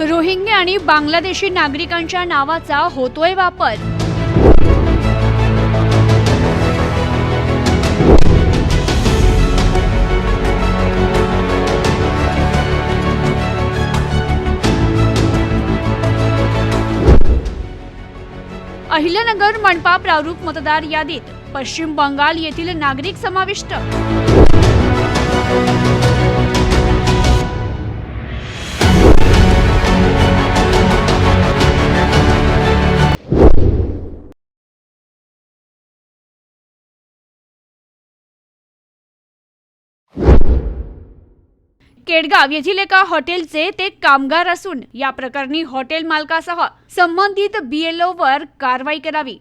Rohingya आणि बांगलादेशी नागरिकांच्या नावाचा होतोय वापर. अहिल्यानगर मनपा प्रारूप मतदार यादीत पश्चिम बंगाल येथील नागरिक समाविष्ट. केडगाव येथील एका हॉटेलचे ते कामगार असून या प्रकरणी हॉटेल मालकासह संबंधित बीएलओ वर कारवाई करावी.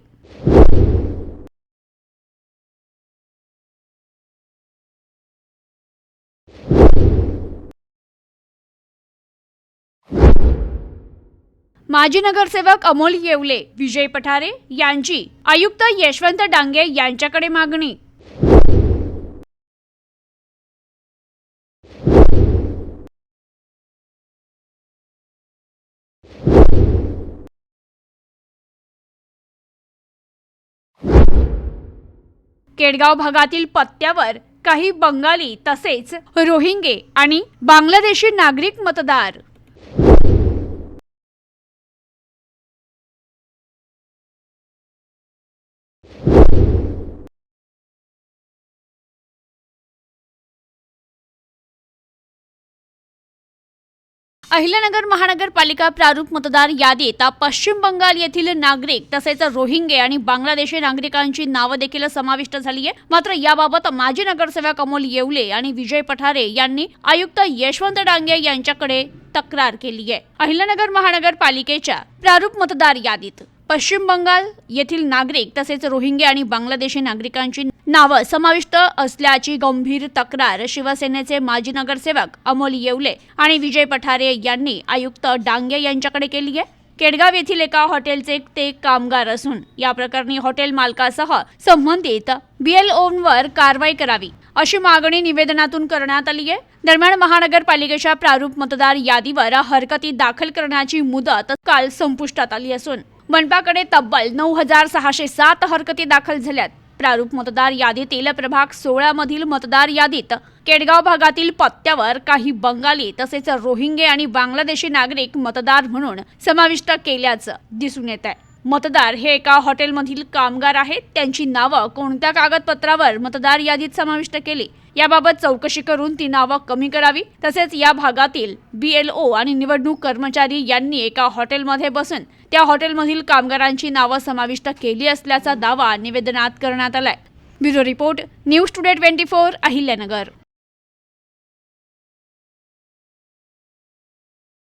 माजी नगरसेवक अमोल येवले विजय पठारे यांची आयुक्त यशवंत डांगे यांच्याकडे मागणी. केडगाव भागातील पत्त्यावर काही बंगाली तसेच रोहिंगे आणि बांगलादेशी नागरिक मतदार. अहिल्यानगर महानगरपालिका प्रारूप मतदार यादीत पश्चिम बंगाल येथील नागरिक तसेच रोहिंगे आणि बांगलादेशी नागरिकांची नावं देखील समाविष्ट झाली आहे. मात्र याबाबत माजी नगरसेवक अमोल येवले आणि विजय पठारे यांनी आयुक्त यशवंत डांगे यांच्याकडे तक्रार केली आहे. अहिल्यानगर महानगरपालिकेच्या प्रारूप मतदार यादीत पश्चिम बंगाल येथील नागरिक तसेच रोहिंगे आणि बांगलादेशी नागरिकांची नावं समाविष्ट असल्याची गंभीर तक्रार शिवसेनेचे माजी नगरसेवक अमोल येवले आणि विजय पठारे यांनी आयुक्त डांगे यांच्याकडे केली आहे. केडगाव येथील एका हॉटेलचे ते कामगार असून या प्रकरणी हॉटेल मालकासह संबंधित बीएलओंवर कारवाई करावी अशी मागणी निवेदनातून करण्यात आली आहे. दरम्यान महानगरपालिकेच्या प्रारूप मतदार यादीवर हरकती दाखल करण्याची मुदत काल संपुष्टात आली असून मनपाकडे तब्बल नऊ हजार सहाशे सात हरकती दाखल झाल्यात. प्रारूप मतदार यादीतील प्रभाग सोळामधील मतदार यादीत केडगाव भागातील पत्त्यावर काही बंगाली तसेच रोहिंगे आणि बांगलादेशी नागरिक मतदार म्हणून समाविष्ट केल्याचं दिसून येत आहे. मतदार हे एका हॉटेलमधील कामगार आहेत. त्यांची नावं कोणत्या कागदपत्रावर मतदार यादीत समाविष्ट केली? याबाबत चौकशी करून ती नावं कमी करावी. तसेच या भागातील बी एल ओ आणि निवडणूक कर्मचारी यांनी एका हॉटेलमध्ये बसून त्या हॉटेलमधील कामगारांची नावं समाविष्ट केली असल्याचा दावा निवेदनात करण्यात आलाय. Bureau report news today twenty four Ahilyanagar.